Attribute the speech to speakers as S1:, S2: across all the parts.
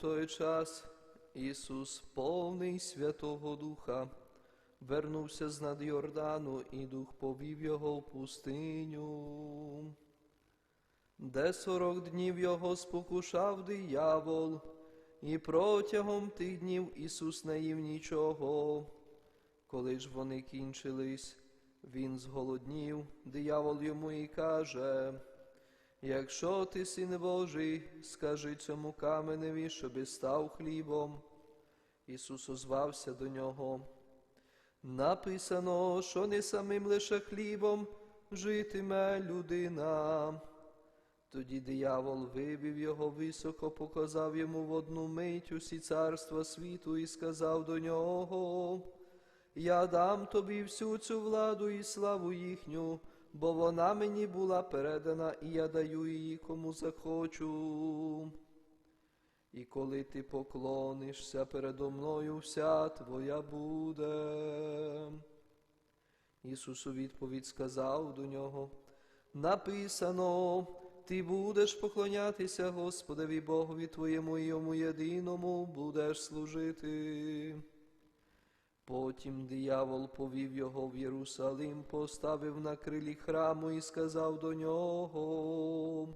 S1: той час Ісус, повний Святого Духа, вернувся з над Йордану, і Дух повів його в пустиню, де сорок днів його спокушав диявол, і протягом тих днів Ісус не їв нічого. Коли ж вони кінчились, він зголоднів, диявол йому і каже, якщо ти син Божий, скажи цьому каменеві, щоби став хлібом. Ісус озвався до нього. Написано, що не самим лише хлібом житиме людина. Тоді диявол вивів його високо, показав йому в одну мить усі царства світу і сказав до нього, я дам тобі всю цю владу і славу їхню, бо вона мені була передана, і я даю її кому захочу. І коли ти поклонишся передо мною, вся твоя буде. Ісус у відповідь сказав до нього, написано, ти будеш поклонятися Господові Богові твоєму і йому єдиному будеш служити. Потім диявол повів його в Єрусалим, поставив на крилі храму і сказав до нього,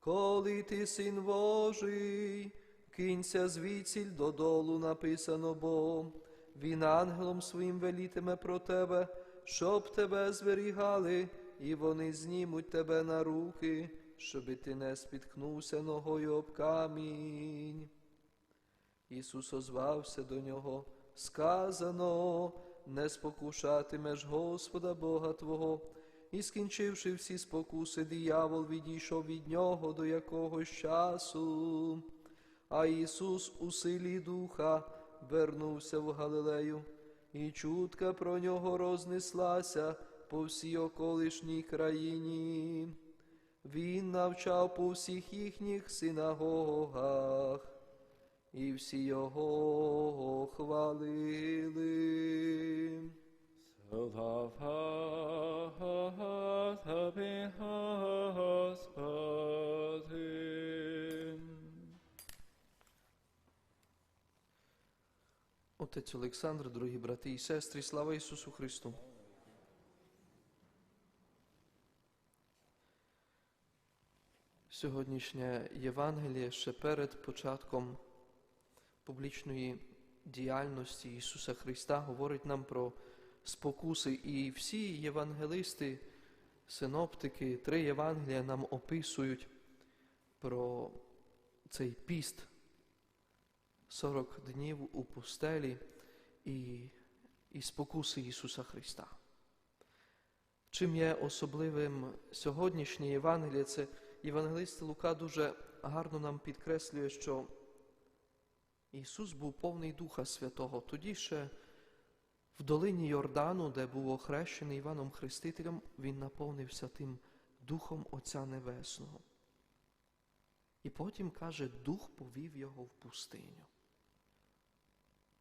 S1: коли ти син Божий, кинься звідсіль додолу написано, бо він ангелом своїм велітиме про тебе, щоб тебе зберігали, і вони знімуть тебе на руки, щоби ти не спіткнувся ногою об камінь. Ісус озвався до нього, сказано, не спокушатимеш Господа Бога Твого, і скінчивши всі спокуси, диявол відійшов від нього до якогось часу, а Ісус у силі Духа вернувся в Галилею, і чутка про нього рознеслася по всій околишній країні. Він навчав по всіх їхніх синагогах і всі його хвалили.
S2: Слава тобі, Господи.
S1: Отець Олександр, дорогі брати і сестри, слава Ісусу Христу. Сьогоднішнє Євангеліє ще перед початком публічної діяльності Ісуса Христа говорить нам про спокуси. І всі євангелисти, синоптики, три Євангелія нам описують про цей піст 40 днів у пустелі і, і спокуси Ісуса Христа. Чим є особливим сьогоднішнє Євангеліє, це Євангелист Лука дуже гарно нам підкреслює, що Ісус був повний Духа Святого. Тоді ще в долині Йордану, де був охрещений Іваном Хрестителем, Він наповнився тим Духом Отця Небесного. І потім каже, Дух повів його в пустиню,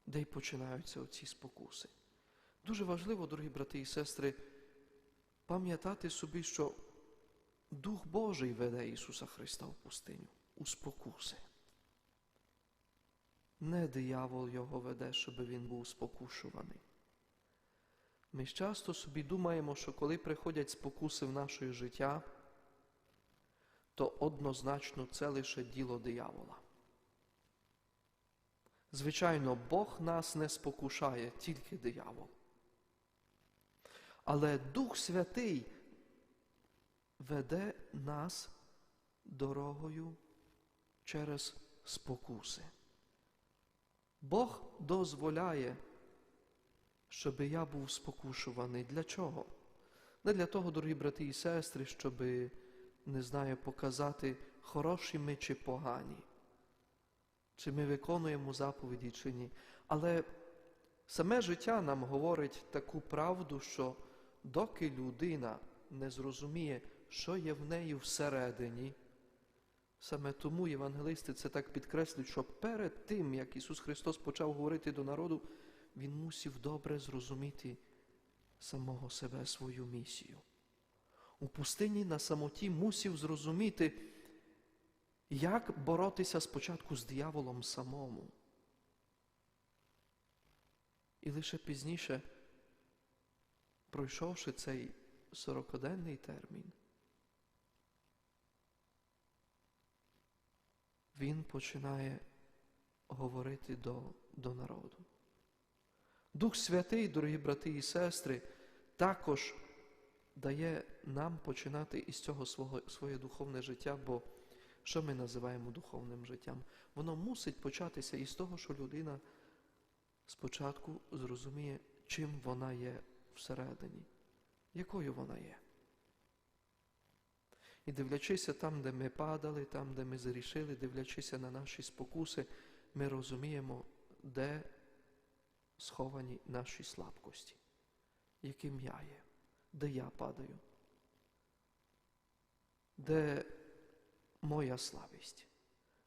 S1: де й починаються оці спокуси. Дуже важливо, дорогі брати і сестри, пам'ятати собі, що Дух Божий веде Ісуса Христа в пустиню, у спокуси. Не диявол його веде, щоб він був спокушуваний. Ми часто собі думаємо, що коли приходять спокуси в наше життя, то однозначно це лише діло диявола. Звичайно, Бог нас не спокушає, тільки диявол. Але Дух Святий веде нас дорогою через спокуси. Бог дозволяє, щоб я був спокушуваний. Для чого? Не для того, дорогі брати і сестри, щоб, не знаю, показати, хороші ми чи погані, чи ми виконуємо заповіді, чи ні. Але саме життя нам говорить таку правду, що доки людина не зрозуміє, що є в неї всередині, Саме тому євангелисти це так підкреслюють, що перед тим, як Ісус Христос почав говорити до народу, Він мусив добре зрозуміти самого себе свою місію. У пустині на самоті мусив зрозуміти, Як боротися спочатку з дияволом самому? І лише пізніше, пройшовши цей сорокоденний термін, він починає говорити до, до народу. Дух Святий, дорогі брати і сестри, також дає нам починати із цього свого, своє духовне життя, бо що ми називаємо духовним життям? Воно мусить початися із того, що людина спочатку зрозуміє, чим вона є всередині, якою вона є. І дивлячися там, де ми падали, там, де ми зарішили, дивлячися на наші спокуси, ми розуміємо, де сховані наші слабкості, яким я є, де я падаю, де моя слабість,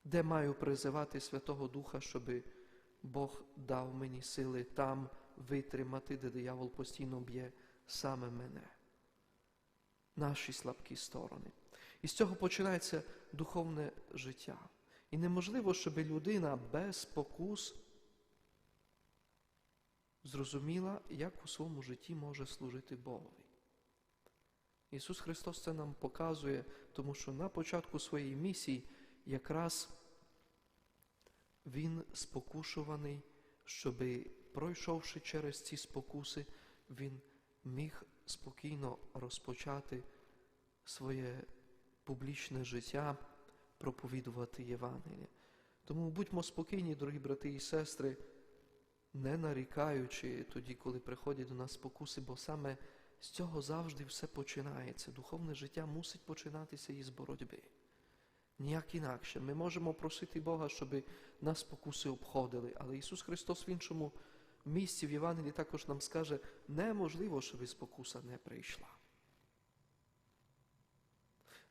S1: де маю призивати Святого Духа, щоб Бог дав мені сили там витримати, де диявол постійно б'є саме мене, наші слабкі сторони. І з цього починається духовне життя. І неможливо, щоб людина без спокус зрозуміла, як у своєму житті може служити Богові. Ісус Христос це нам показує, тому що на початку своєї місії якраз Він спокушуваний, щоби, пройшовши через ці спокуси, Він міг спокійно розпочати своє публічне життя, проповідувати Євангеліє. Тому будьмо спокійні, дорогі брати і сестри, не нарікаючи тоді, коли приходять до нас спокуси, бо саме з цього завжди все починається. Духовне життя мусить починатися із боротьби. Ніяк інакше. Ми можемо просити Бога, щоб нас спокуси обходили, але Ісус Христос в іншому місці в Євангелії також нам скаже, неможливо, щоб спокуса не прийшла.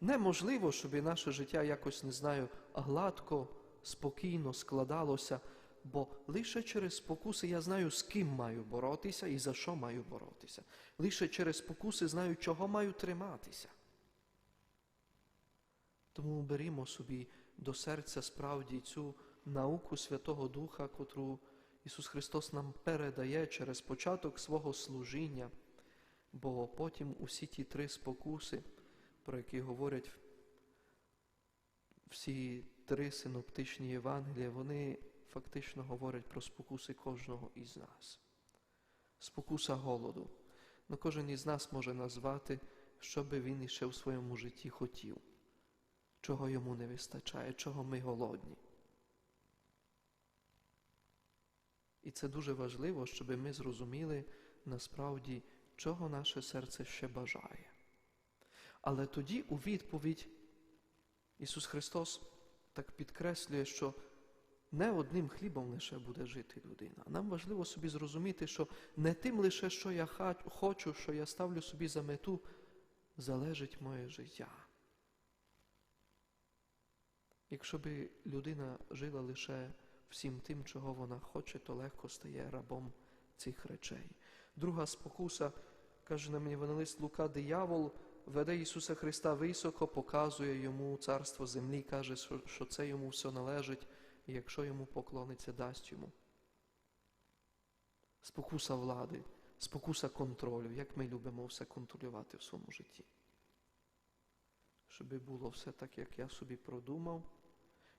S1: Неможливо, щоб наше життя якось, не знаю, гладко, спокійно складалося, бо лише через спокуси я знаю, з ким маю боротися і за що маю боротися. Лише через спокуси знаю, чого маю триматися. Тому берімо собі до серця справді цю науку Святого Духа, котру Ісус Христос нам передає через початок свого служіння, бо потім усі ті три спокуси, про які говорять всі три синоптичні Євангелія, вони фактично говорять про спокуси кожного із нас. Спокуса голоду. Ну, кожен із нас може назвати, що би він іще в своєму житті хотів, чого йому не вистачає, чого ми голодні. І це дуже важливо, щоб ми зрозуміли насправді, чого наше серце ще бажає. Але тоді у відповідь Ісус Христос так підкреслює, що не одним хлібом лише буде жити людина. Нам важливо собі зрозуміти, що не тим лише, що я хочу, що я ставлю собі за мету, залежить моє життя. Якщо би людина жила лише всім тим, чого вона хоче, то легко стає рабом цих речей. Друга спокуса, каже нам Євангелист Лука, диявол веде Ісуса Христа високо, показує йому царство землі, каже, що це йому все належить, і якщо йому поклониться, дасть йому. Спокуса влади, спокуса контролю, як ми любимо все контролювати в своєму житті. Щоб було все так, як я собі продумав.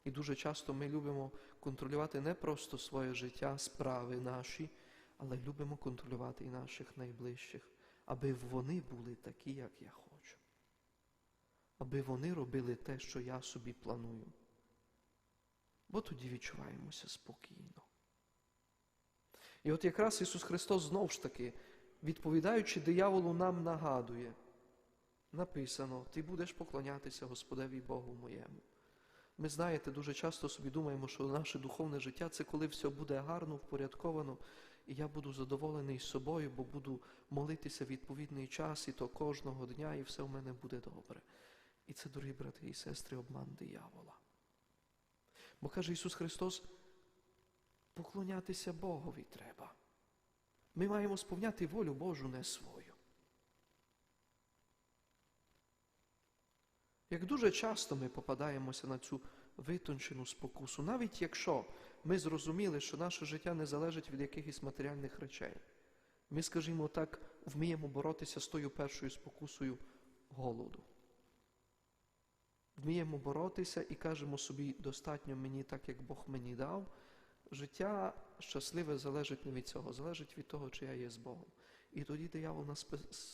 S1: І дуже часто ми любимо контролювати не просто своє життя, справи наші, але любимо контролювати і наших найближчих, аби вони були такі, як я хочу. Аби вони робили те, що я собі планую. Бо тоді відчуваємося спокійно. І от якраз Ісус Христос знову ж таки, відповідаючи дияволу, нам нагадує. Написано, ти будеш поклонятися Господеві Богу моєму. Ми знаєте, дуже часто собі думаємо, що наше духовне життя це коли все буде гарно, впорядковано, і я буду задоволений собою, бо буду молитися відповідний час, і то кожного дня, і все в мене буде добре. І це, дорогі брати і сестри, обман диявола. Бо каже Ісус Христос, поклонятися Богові треба. Ми маємо сповняти волю Божу не свою. Як дуже часто ми попадаємося на цю витончену спокусу, навіть якщо ми зрозуміли, що наше життя не залежить від якихось матеріальних речей. Ми, скажімо так, вміємо боротися з тою першою спокусою голоду. Вміємо боротися і кажемо собі, достатньо мені так, як Бог мені дав. Життя щасливе залежить не від цього, залежить від того, чи я є з Богом. І тоді диявол нас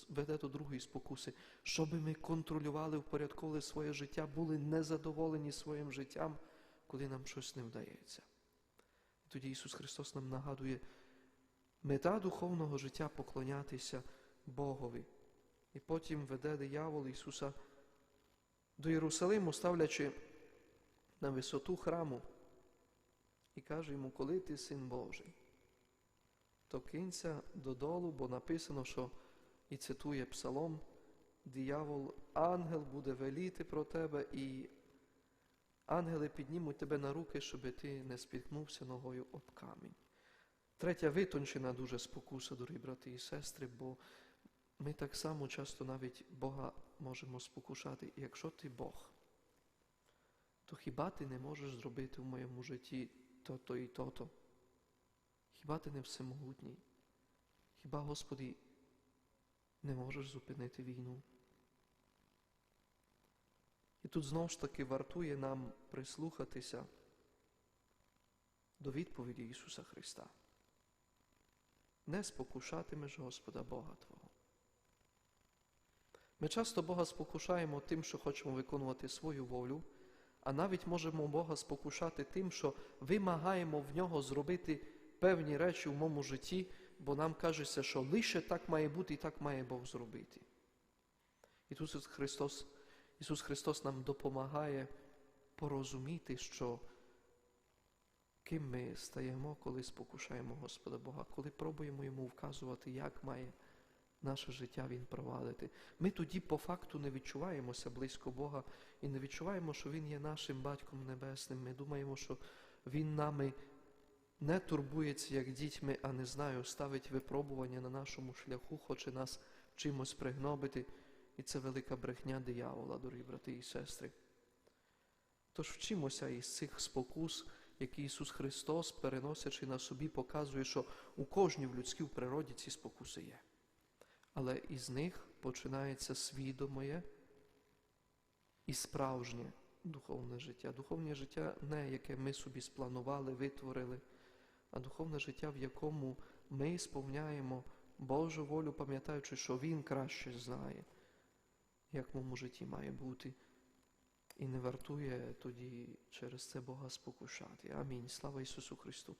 S1: веде до другої спокуси, щоб ми контролювали, впорядковували своє життя, були незадоволені своїм життям, коли нам щось не вдається. І тоді Ісус Христос нам нагадує, мета духовного життя поклонятися Богові. І потім веде диявол Ісуса до Єрусалиму, ставлячи на висоту храму, і каже йому, коли ти син Божий, то кинься додолу, бо написано, що і цитує Псалом, диявол, ангел буде веліти про тебе, і ангели піднімуть тебе на руки, щоб ти не спіткнувся ногою об камінь. Третя витончена дуже спокуса, дорогі брати і сестри, бо ми так само часто навіть Бога можемо спокушати. Якщо ти Бог, то хіба ти не можеш зробити в моєму житті то-то і то-то? Хіба ти не всемогутній? Хіба, Господи, не можеш зупинити війну? І тут знову ж таки вартує нам прислухатися до відповіді Ісуса Христа. Не спокушатимеш Господа Бога Твого. Ми часто Бога спокушаємо тим, що хочемо виконувати свою волю, а навіть можемо Бога спокушати тим, що вимагаємо в нього зробити певні речі в моєму житті, бо нам кажеться, що лише так має бути і так має Бог зробити. Ісус Христос, Ісус Христос нам допомагає порозуміти, що ким ми стаємо, коли спокушаємо Господа Бога, коли пробуємо йому вказувати, як має наше життя Він провадити. Ми тоді по факту не відчуваємося близько Бога і не відчуваємо, що Він є нашим Батьком Небесним. Ми думаємо, що Він нами не турбується як дітьми, а не знаю, ставить випробування на нашому шляху, хоче нас чимось пригнобити. І це велика брехня диявола, дорогі брати і сестри. Тож вчимося із цих спокус, які Ісус Христос, переносячи на собі, показує, що у кожній в людській природі ці спокуси є. Але із них починається свідомоє і справжнє духовне життя. Духовне життя не яке ми собі спланували, витворили, а духовне життя, в якому ми сповняємо Божу волю, пам'ятаючи, що Він краще знає, як в моєму житті має бути. І не вартує тоді через це Бога спокушати. Амінь. Слава Ісусу Христу.